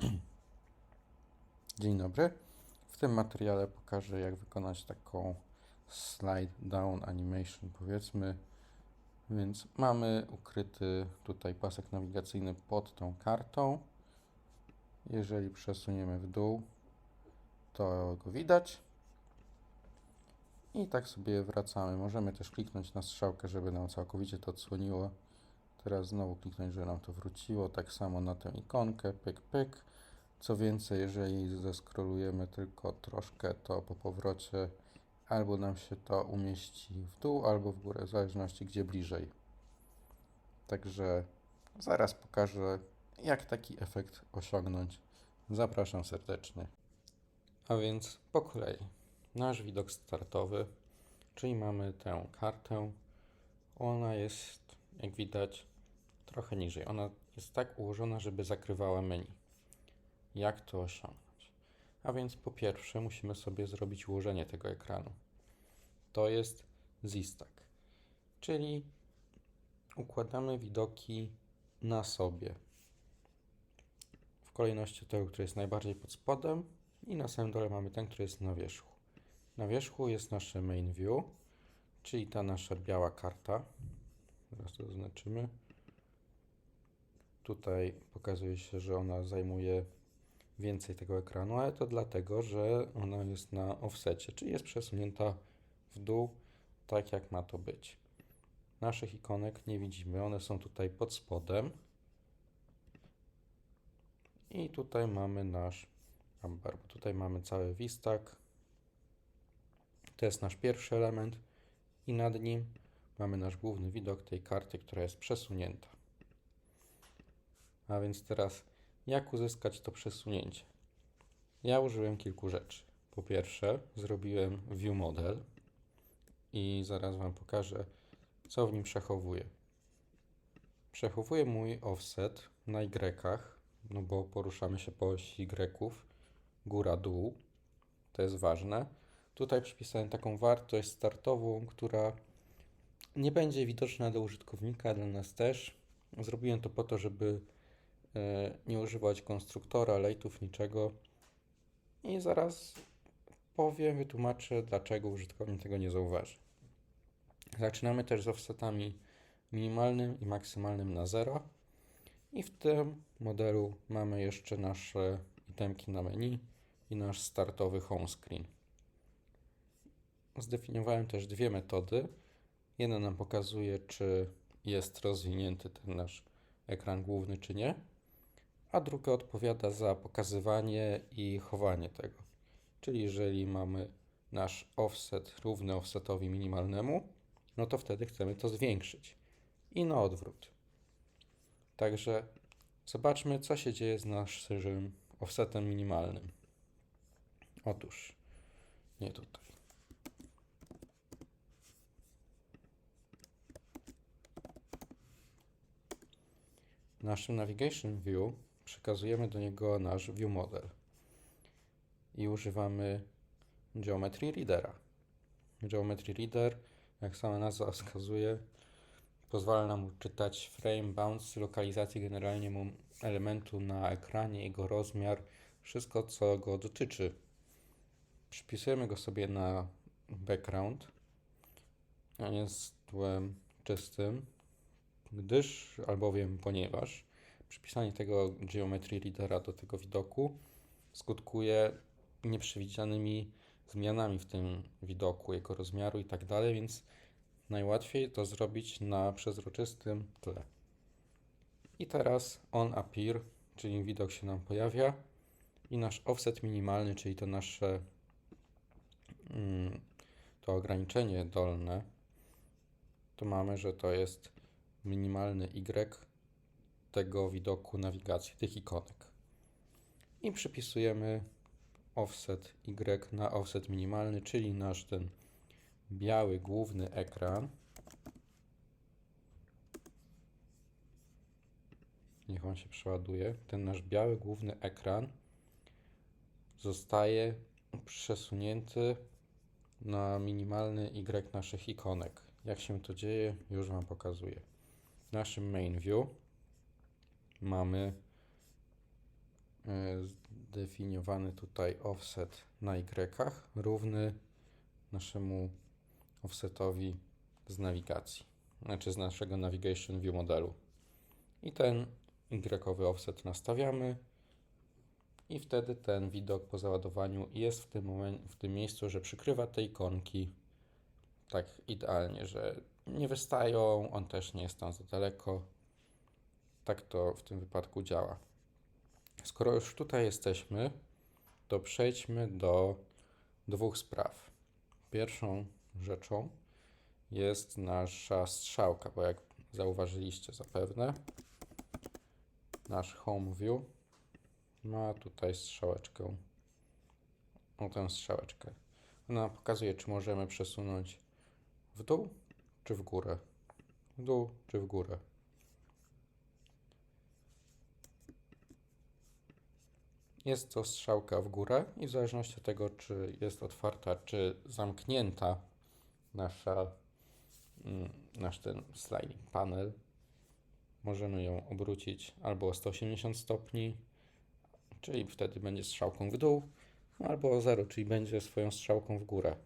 Dzień dobry. W tym materiale pokażę, jak wykonać taką slide down animation, powiedzmy. Więc mamy ukryty tutaj pasek nawigacyjny pod tą kartą. Jeżeli przesuniemy w dół, to go widać. I tak sobie wracamy. Możemy też kliknąć na strzałkę, żeby nam całkowicie to odsłoniło. Teraz znowu kliknąć, żeby nam to wróciło. Tak samo na tę ikonkę, pyk, pyk. Co więcej, jeżeli zeskrolujemy tylko troszkę, to po powrocie albo nam się to umieści w dół, albo w górę, w zależności gdzie bliżej. Także zaraz pokażę, jak taki efekt osiągnąć. Zapraszam serdecznie. A więc po kolei. Nasz widok startowy, czyli mamy tę kartę. Ona jest, jak widać, trochę niżej. Ona jest tak ułożona, żeby zakrywała menu. Jak to osiągnąć? A więc po pierwsze musimy sobie zrobić ułożenie tego ekranu. To jest Z-Stack, czyli układamy widoki na sobie. W kolejności tego, który jest najbardziej pod spodem i na samym dole mamy ten, który jest na wierzchu. Na wierzchu jest nasze main view, czyli ta nasza biała karta. Zaraz to zaznaczymy. Tutaj pokazuje się, że ona zajmuje więcej tego ekranu, ale to dlatego, że ona jest na offsecie, czyli jest przesunięta w dół, tak jak ma to być. Naszych ikonek nie widzimy, one są tutaj pod spodem. I tutaj mamy nasz amber, bo tutaj mamy cały wistak. To jest nasz pierwszy element i nad nim mamy nasz główny widok tej karty, która jest przesunięta. A więc teraz jak uzyskać to przesunięcie? Ja użyłem kilku rzeczy. Po pierwsze, zrobiłem view model i zaraz Wam pokażę, co w nim przechowuję. Przechowuję mój offset na Y, no bo poruszamy się po osi Y, góra-dół. To jest ważne. Tutaj przypisałem taką wartość startową, która nie będzie widoczna dla użytkownika, dla nas też. Zrobiłem to po to, żeby nie używać konstruktora, lejtów, niczego. I zaraz powiem, wytłumaczę, dlaczego użytkownik tego nie zauważy. Zaczynamy też z offsetami minimalnym i maksymalnym na 0. I w tym modelu mamy jeszcze nasze itemki na menu i nasz startowy home screen. Zdefiniowałem też dwie metody. Jedna nam pokazuje, czy jest rozwinięty ten nasz ekran główny, czy nie, a druga odpowiada za pokazywanie i chowanie tego. Czyli jeżeli mamy nasz offset równy offsetowi minimalnemu, no to wtedy chcemy to zwiększyć. I na odwrót. Także zobaczmy, co się dzieje z naszym offsetem minimalnym. Otóż, nie tutaj. W naszym Navigation View przekazujemy do niego nasz View Model i używamy Geometry Readera. Geometry Reader, jak sama nazwa wskazuje, pozwala nam czytać frame, bounce, lokalizację generalnie elementu na ekranie, jego rozmiar, wszystko co go dotyczy. Przypisujemy go sobie na background, a jest tłem czystym, gdyż, albowiem ponieważ przypisanie tego Geometry Readera do tego widoku skutkuje nieprzewidzianymi zmianami w tym widoku, jego rozmiaru i tak dalej, więc najłatwiej to zrobić na przezroczystym tle. I teraz on appear, czyli widok się nam pojawia i nasz offset minimalny, czyli to nasze mm, to ograniczenie dolne, to mamy, że to jest minimalny Y tego widoku nawigacji, tych ikonek. I przypisujemy offset Y na offset minimalny, czyli nasz ten biały główny ekran. Niech on się przeładuje. Ten nasz biały główny ekran zostaje przesunięty na minimalny Y naszych ikonek. Jak się to dzieje, już Wam pokazuję. W naszym main view mamy zdefiniowany tutaj offset na Y równy naszemu offsetowi z nawigacji, znaczy z naszego navigation view modelu. I ten Y offset nastawiamy i wtedy ten widok po załadowaniu jest w tym, momen- w tym miejscu, że przykrywa te ikonki tak idealnie, że nie wystają, on też nie jest tam za daleko. Tak to w tym wypadku działa. Skoro już tutaj jesteśmy, to przejdźmy do dwóch spraw. Pierwszą rzeczą jest nasza strzałka, bo jak zauważyliście zapewne, nasz home view ma tutaj strzałeczkę. O tę strzałeczkę. Ona pokazuje, czy możemy przesunąć w dół, czy w górę. W dół, czy w górę. Jest to strzałka w górę i w zależności od tego, czy jest otwarta, czy zamknięta nasza, mm, nasz ten sliding panel, możemy ją obrócić albo o 180 stopni, czyli wtedy będzie strzałką w dół, albo o 0, czyli będzie swoją strzałką w górę.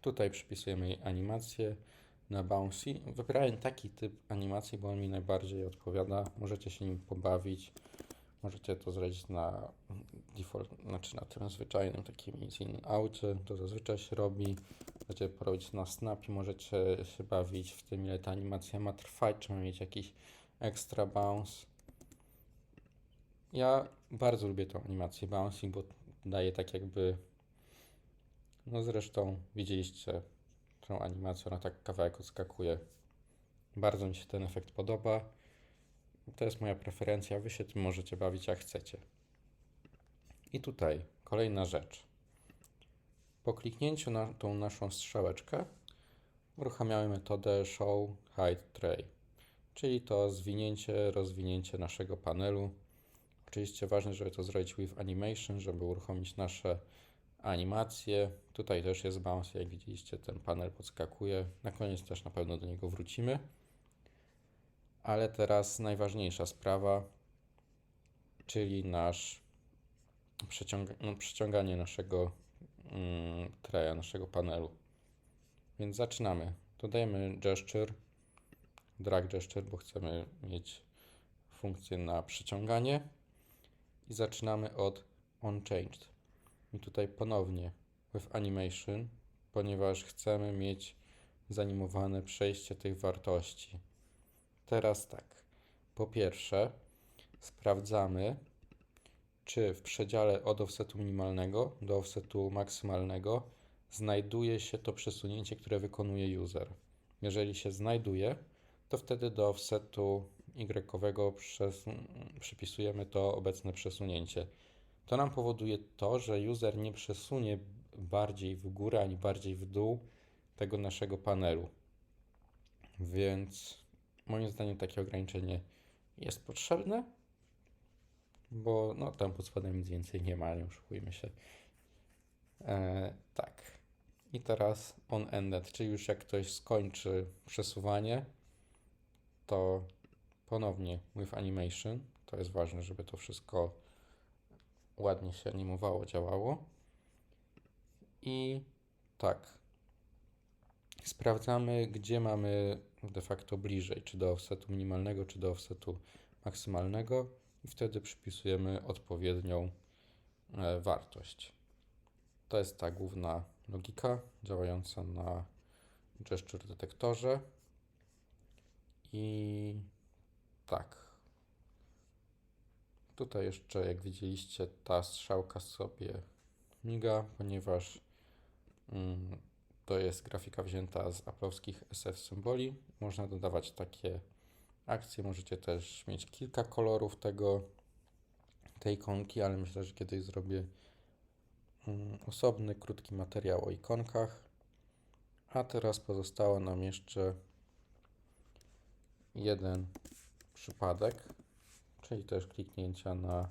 Tutaj przypisujemy jej animację na bouncy. Wybrałem taki typ animacji, bo on mi najbardziej odpowiada. Możecie się nim pobawić. Możecie to zrobić na default, znaczy na tym zwyczajnym takim in aucie, to zazwyczaj się robi. Możecie porobić na snapie, możecie się bawić w tym, ile ta animacja ma trwać, czy ma mieć jakiś extra bounce. Ja bardzo lubię tą animację bouncy, bo daje tak jakby, no zresztą widzieliście tą animację, ona tak kawałek odskakuje. Bardzo mi się ten efekt podoba. To jest moja preferencja, wy się tym możecie bawić jak chcecie. I tutaj kolejna rzecz. Po kliknięciu na tą naszą strzałeczkę uruchamiamy metodę Show Hide Tray, czyli to zwinięcie, rozwinięcie naszego panelu. Oczywiście ważne, żeby to zrobić with animation, żeby uruchomić nasze animacje. Tutaj też jest bounce, jak widzieliście, ten panel podskakuje. Na koniec też na pewno do niego wrócimy. Ale teraz najważniejsza sprawa, czyli nasz przeciąga, no, przeciąganie naszego mm, treja, naszego panelu. Więc zaczynamy. Dodajemy gesture, drag gesture, bo chcemy mieć funkcję na przyciąganie i zaczynamy od onChanged. I tutaj ponownie with animation, ponieważ chcemy mieć zanimowane przejście tych wartości. Teraz tak. Po pierwsze, sprawdzamy, czy w przedziale od offsetu minimalnego do offsetu maksymalnego znajduje się to przesunięcie, które wykonuje user. Jeżeli się znajduje, to wtedy do offsetu y przypisujemy to obecne przesunięcie. To nam powoduje to, że user nie przesunie bardziej w górę ani bardziej w dół tego naszego panelu. Więc moim zdaniem takie ograniczenie jest potrzebne, bo no, tam pod spodem nic więcej nie ma, nie oszukujmy się. E, tak. I teraz on ended, czyli już jak ktoś skończy przesuwanie, to ponownie with animation. To jest ważne, żeby to wszystko ładnie się animowało, działało. I tak. Sprawdzamy, gdzie mamy de facto bliżej, czy do offsetu minimalnego, czy do offsetu maksymalnego i wtedy przypisujemy odpowiednią e, wartość. To jest ta główna logika działająca na gesture detektorze. I tak. Tutaj jeszcze, jak widzieliście, ta strzałka sobie miga, ponieważ mm, to jest grafika wzięta z aplowskich SF symboli. Można dodawać takie akcje, możecie też mieć kilka kolorów tego, tej ikonki, ale myślę, że kiedyś zrobię mm, osobny, krótki materiał o ikonkach. A teraz pozostało nam jeszcze jeden przypadek, czyli też kliknięcia na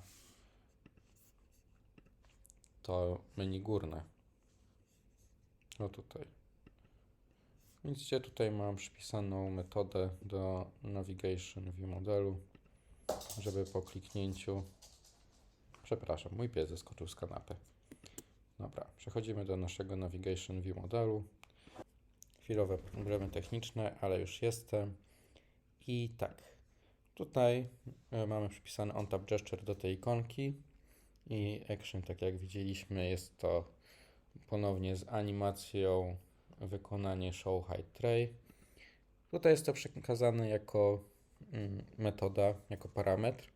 to menu górne. No tutaj. Widzicie, tutaj mam przypisaną metodę do Navigation View modelu, żeby po kliknięciu Przepraszam, mój pies zeskoczył z kanapy. Dobra, przechodzimy do naszego Navigation View modelu. Chwilowe problemy techniczne, ale już jestem. I tak, tutaj e, mamy przypisany on-tap gesture do tej ikonki i action, tak jak widzieliśmy, jest to ponownie z animacją wykonanie show hide tray. Tutaj jest to przekazane jako mm, metoda, jako parametr,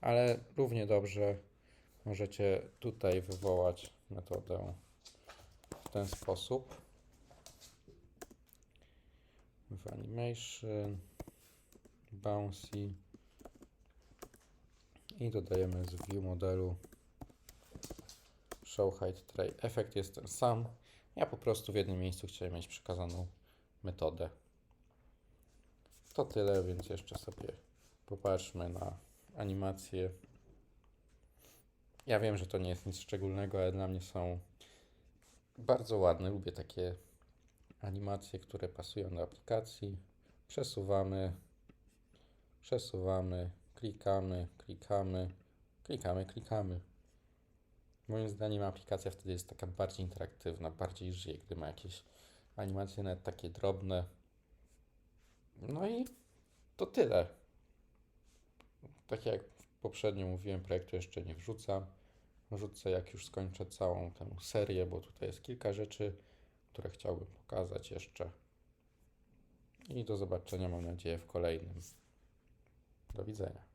ale równie dobrze możecie tutaj wywołać metodę w ten sposób. W animation, bouncy i dodajemy z view modelu show hide tray. Efekt jest ten sam. Ja po prostu w jednym miejscu chciałem mieć przekazaną metodę. To tyle, więc jeszcze sobie popatrzmy na animację. Ja wiem, że to nie jest nic szczególnego, ale dla mnie są bardzo ładne. Lubię takie animacje, które pasują do aplikacji. Przesuwamy, przesuwamy, klikamy, klikamy, klikamy, klikamy. Moim zdaniem aplikacja wtedy jest taka bardziej interaktywna, bardziej żyje, gdy ma jakieś animacje nawet takie drobne. No i to tyle. Tak jak poprzednio mówiłem, projektu jeszcze nie wrzucam. Wrzucę jak już skończę całą tę serię, bo tutaj jest kilka rzeczy, które chciałbym pokazać jeszcze. I do zobaczenia, mam nadzieję, w kolejnym. Do widzenia.